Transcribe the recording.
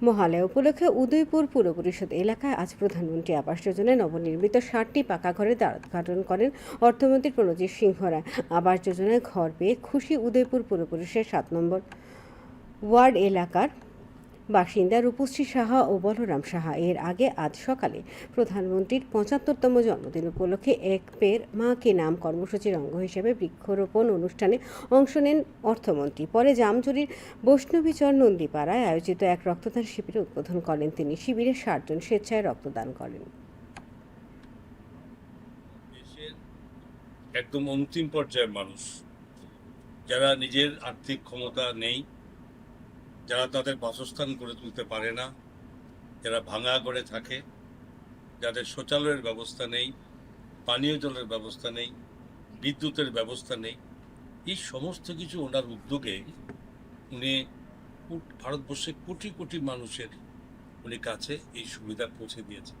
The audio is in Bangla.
মহালয়া উপলক্ষে উদয়পুর পুর পরিষদ এলাকায় আজ প্রধানমন্ত্রী আবাস যোজনায় নবনির্মিত ষাটটি পাকা ঘরের দ্বার উদ্ঘাটন করেন অর্থমন্ত্রী প্রণজিৎ সিংহ রায় আবাস যোজনায় ঘর পেয়ে খুশি উদয়পুর পুর পরিষদের সাত নম্বর ওয়ার্ড এলাকার বাসিন্দা রূপশ্রী সাহা ও বলরাম সাহা এর আগে আজ সকালে প্রধানমন্ত্রীর পঁচাত্তরতম জন্মদিন উপলক্ষে এক পের মা কে নাম কর্মসূচির অঙ্গ হিসেবে বৃক্ষরোপণ অনুষ্ঠানে অংশ নেন অর্থমন্ত্রী। পরে জামজুরির বৈষ্ণবীচর নন্দীপাড়ায় আয়োজিত এক রক্তদান শিবিরে উদ্বোধন করেন তিনি। শিবিরে ষাটজন স্বেচ্ছায় রক্তদান করেন। একদম অন্তিম পর্যায়ের মানুষ, যারা নিজের আর্থিক ক্ষমতা নেই যারা তাদের বাসস্থান গড়ে তুলতে পারে না যারা ভাঙা করে থাকে, যাদের শৌচালয়ের ব্যবস্থা নেই, পানীয় জলের ব্যবস্থা নেই, বিদ্যুতের ব্যবস্থা নেই, এই সমস্ত কিছু ওনার উদ্যোগে উনি ভারতবর্ষে কোটি কোটি মানুষের উনি কাছে এই সুবিধা পৌঁছে দিয়েছেন।